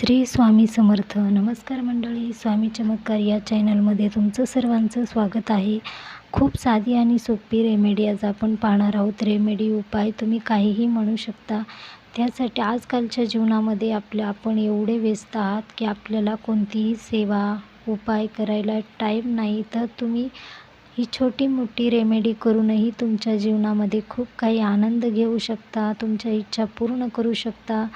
श्री स्वामी समर्थ. नमस्कार मंडळी स्वामी चमत्कार या चॅनलमध्ये तुमचं सर्वांचं स्वागत आहे. खूप साधी आणि सोपी रेमेडी आज आपण पाहणार आहोत. रेमेडी उपाय तुम्ही काहीही म्हणू शकता. त्यासाठी आजकालच्या जीवनामध्ये आपल्या आपण एवढे व्यस्त आहात की आपल्याला कोणतीही सेवा उपाय करायला टाईम नाही. तर तुम्ही ही छोटी मोठी रेमेडी करूनही तुमच्या जीवनामध्ये खूप काही आनंद घेऊ शकता तुमच्या इच्छा पूर्ण करू शकता.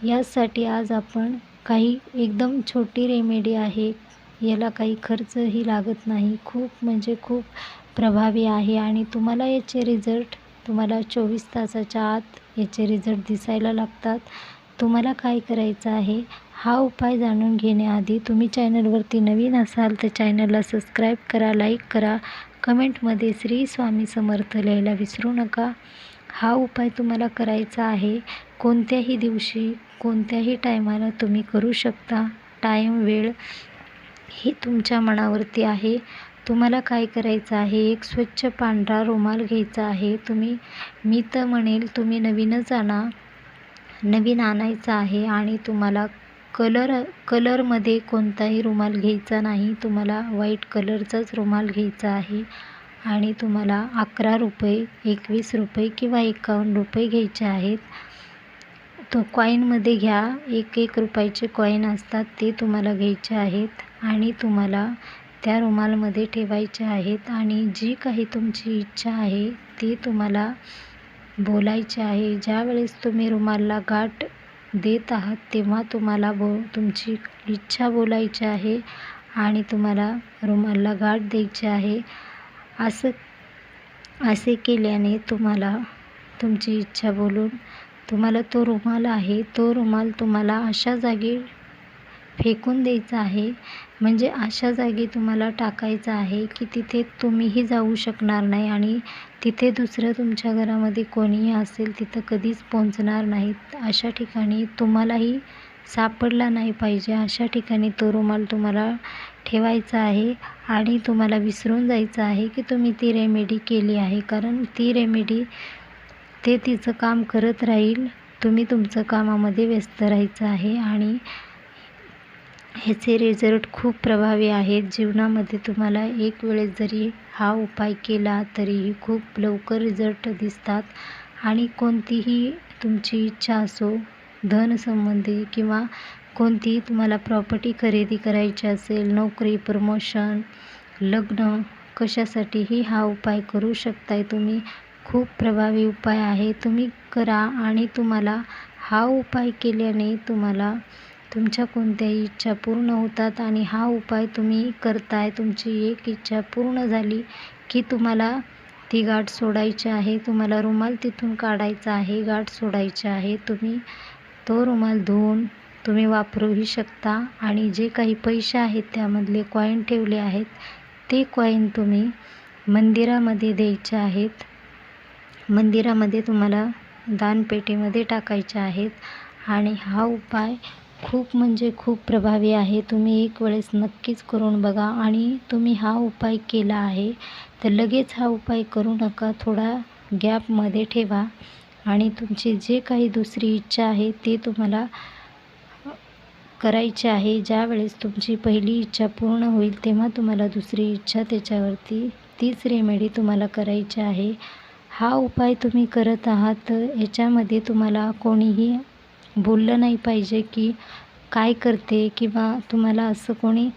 यासाठी आज आपण काही एकदम छोटी रेमेडी आहे. याला काही खर्चही लागत नाही. खूप म्हणजे खूप प्रभावी आहे आणि तुम्हाला याचे रिझल्ट तुम्हाला चोवीस तासाच्या आत याचे रिझल्ट दिसायला लागतात. तुम्हाला काय करायचं आहे? हा उपाय जाणून घेण्याआधी तुम्ही चॅनलवरती नवीन असाल तर चॅनलला सबस्क्राईब करा लाईक करा. कमेंटमध्ये श्री स्वामी समर्थ लिहायला विसरू नका. हा उपाय तुम्हाला करायचा आहे. कोणत्याही दिवशी कोणत्याही टायमाला तुम्ही करू शकता. टाईम वेळ ही तुमच्या मनावरती आहे. तुम्हाला काय करायचं आहे? एक स्वच्छ पांढरा रुमाल घ्यायचा आहे. तुम्ही मी तर म्हणेल तुम्ही नवीनच आणा नवीन आणायचा आहे आणि तुम्हाला कलर कलरमध्ये कोणताही रुमाल घ्यायचा नाही. तुम्हाला व्हाईट कलरचाच रुमाल घ्यायचा आहे आणि तुम्हाला अकरा रुपये एकवीस रुपये किंवा एकावन्न रुपये घ्यायचे आहेत. तो कॉईनमध्ये घ्या. एक एक रुपयाचे कॉईन असतात ते तुम्हाला घ्यायचे आहेत आणि तुम्हाला त्या रुमालमध्ये ठेवायचे आहेत आणि जी काही तुमची इच्छा आहे ती तुम्हाला बोलायचे आहे. ज्यावेळेस तुम्ही रुमालला गाठ देत आहात तेव्हा तुम्हाला बो तुमची इच्छा बोलायची आहे आणि तुम्हाला रुमालला गाठ द्यायची आहे. असं असे केल्याने तुम्हाला तुमची इच्छा बोलून तुम्हाला तो रुमाल आहे तो रुमाल तुम्हाला अशा जागी फेकून द्यायचा आहे. म्हणजे अशा जागी तुम्हाला टाकायचं आहे की तिथे तुम्हीही जाऊ शकणार नाही आणि तिथे दुसरं तुमच्या घरामध्ये कोणीही असेल तिथं कधीच पोहोचणार नाहीत. अशा ठिकाणी तुम्हालाही सापडला नाही पाहिजे. अशा ठिकाणी तो रुमाल तुम्हाला ठेवायचा आहे आणि तुम्हाला विसरून जायचं आहे की तुम्ही ती रेमेडी केली आहे. कारण ती रेमेडी ते तिचं काम करत राहील. तुम्ही तुमचं कामामध्ये व्यस्त राहायचं आहे आणि ह्याचे रिझल्ट खूप प्रभावी आहेत. जीवनामध्ये तुम्हाला एक वेळेस जरी हा उपाय केला तरीही खूप लवकर रिझल्ट दिसतात. आणि कोणतीही तुमची इच्छा असो धनसंबंधी किंवा कोणतीही तुम्हाला प्रॉपर्टी खरेदी करायची असेल नोकरी प्रमोशन लग्न कशासाठीही हा उपाय करू शकताय तुम्ही. खूप प्रभावी उपाय आहे. तुम्ही करा आणि तुम्हाला हा उपाय केल्याने तुम्हाला तुमच्या कोणत्याही इच्छा पूर्ण होतात आणि हा उपाय तुम्ही करताय. तुमची एक इच्छा पूर्ण झाली की तुम्हाला ती गाठ सोडायची आहे. तुम्हाला रुमाल तिथून काढायचा आहे. गाठ सोडायची आहे. तुम्ही तो रुमाल धुवून तुम्ही वापरूही शकता आणि जे काही पैसे आहेत त्यामधले कॉईन ठेवले आहेत ते कॉईन तुम्ही मंदिरामध्ये द्यायचे आहेत. मंदिरामध्ये तुम्हाला दानपेटीमध्ये टाकायचे आहेत. आणि हा उपाय खूप म्हणजे खूप प्रभावी आहे. तुम्ही एक वेळेस नक्कीच करून बघा. आणि तुम्ही हा उपाय केला आहे तर लगेच हा उपाय करू नका. थोडा गॅपमध्ये ठेवा. आणि तुमची जे काही दुसरी इच्छा आहे ती तुम्हाला करायची आहे. ज्यावेळेस तुमची पहिली इच्छा पूर्ण होईल तेव्हा तुम्हाला दुसरी इच्छा त्याच्यावरती तीच रेमेडी तुम्हाला करायची आहे. हा उपाय तुम्ही करत आहात याच्यामध्ये तुम्हाला कोणीही बोललं नाही पाहिजे की काय करते किंवा तुम्हाला असं कोणी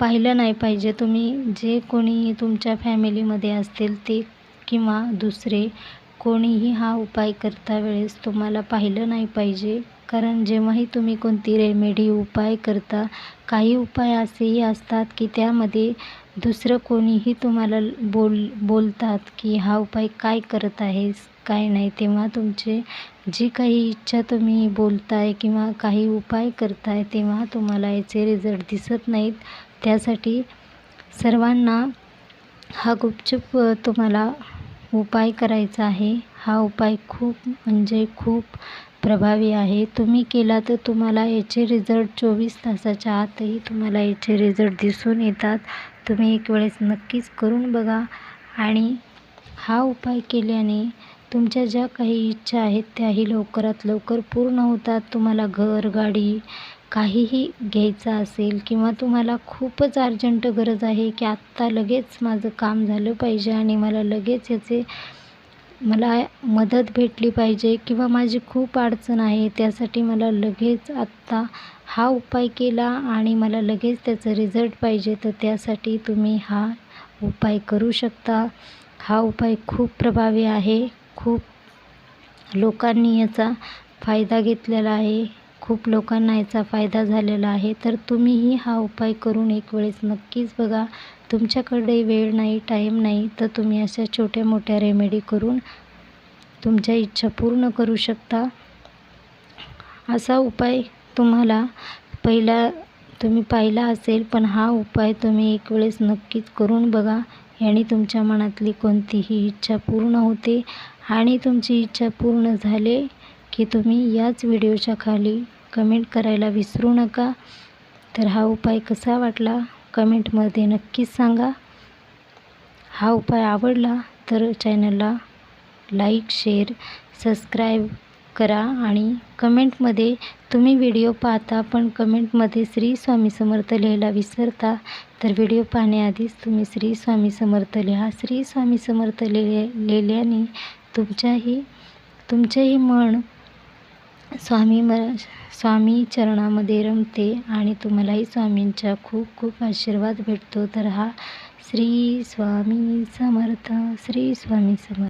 पाहिलं नाही पाहिजे. तुम्ही जे कोणी तुमच्या फॅमिलीमध्ये असतील ते किंवा दुसरे कोणीही हा उपाय करता वेळेस तुम्हाला पाहिलं नाही पाहिजे. कारण जेव्हाही तुम्ही कोणती रेमेडी उपाय करता काही उपाय असेही असतात की त्यामध्ये दुसरं कोणीही तुम्हाला बोल बोलतात की हा उपाय काय करत आहेस काय नाही तेव्हा तुमचे जी काही इच्छा तुम्ही बोलताय किंवा काही उपाय करताय तेव्हा तुम्हाला याचे रिझल्ट दिसत नाहीत. त्यासाठी सर्वांना हा गुपचूप तुम्हाला उपाय करायचा आहे. हा उपाय खूप म्हणजे खूप प्रभावी आहे. तुम्ही केला तर तुम्हाला याचे रिझल्ट चोवीस तासाच्या आतही तुम्हाला याचे रिझल्ट दिसून येतात. तुम्ही एक वेळेस नक्कीच करून बघा. आणि हा उपाय केल्याने तुमच्या ज्या काही इच्छा आहेत त्याही लवकरात लवकर पूर्ण होतात. तुम्हाला घर गाडी काहीही घ्यायचं असेल किंवा तुम्हाला खूपच अर्जंट गरज आहे की आत्ता लगेच माझं काम झालं पाहिजे आणि मला लगेच याचे मला मदत भेटली पाहिजे किंवा माझी खूप अडचण आहे त्यासाठी मला लगेच आत्ता हा उपाय केला आणि मला लगेच त्याचा रिझल्ट पाहिजे. तर त्यासाठी तुम्ही हा उपाय करू शकता. हा उपाय खूप प्रभावी आहे. खूप लोकांनी याचा फायदा घेतलेला आहे. खूप लोकांना याचा फायदा झालेला आहे. तर तुम्हीही हा उपाय करून एक वेळेस नक्कीच बघा. तुमच्याकडे वेळ नाही टाईम नाही तर तुम्ही अशा छोट्या मोठ्या रेमेडी करून तुमच्या इच्छा पूर्ण करू शकता. असा उपाय तुम्हाला पहिला तुम्ही पाहिला असेल पण हा उपाय तुम्ही एक वेळेस नक्कीच करून बघा. याने तुमच्या मनातली कोणतीही इच्छा पूर्ण होते आणि तुमची इच्छा पूर्ण झाले की तुम्ही याच व्हिडिओच्या खाली कमेंट करायला विसरू नका. तर हा उपाय कसा वाटला कमेंटमध्ये नक्कीच सांगा. हा उपाय आवडला तर चॅनलला लाईक शेअर सबस्क्राईब करा आणि कमेंटमध्ये तुम्ही व्हिडिओ पाहता पण कमेंटमध्ये श्री स्वामी समर्थ लिहायला विसरता तर व्हिडिओ पाहण्याआधीच तुम्ही श्री स्वामी समर्थ लिहा. श्री स्वामी समर्थ लिहिले लिहिल्याने तुमच्याही तुमचेही मन स्वामी म स्वामी चरणामध्ये रमते आणि तुम्हालाही स्वामींचा खूप खूप आशीर्वाद भेटतो. तर हा श्री स्वामी समर्थ श्री स्वामी समर्थ.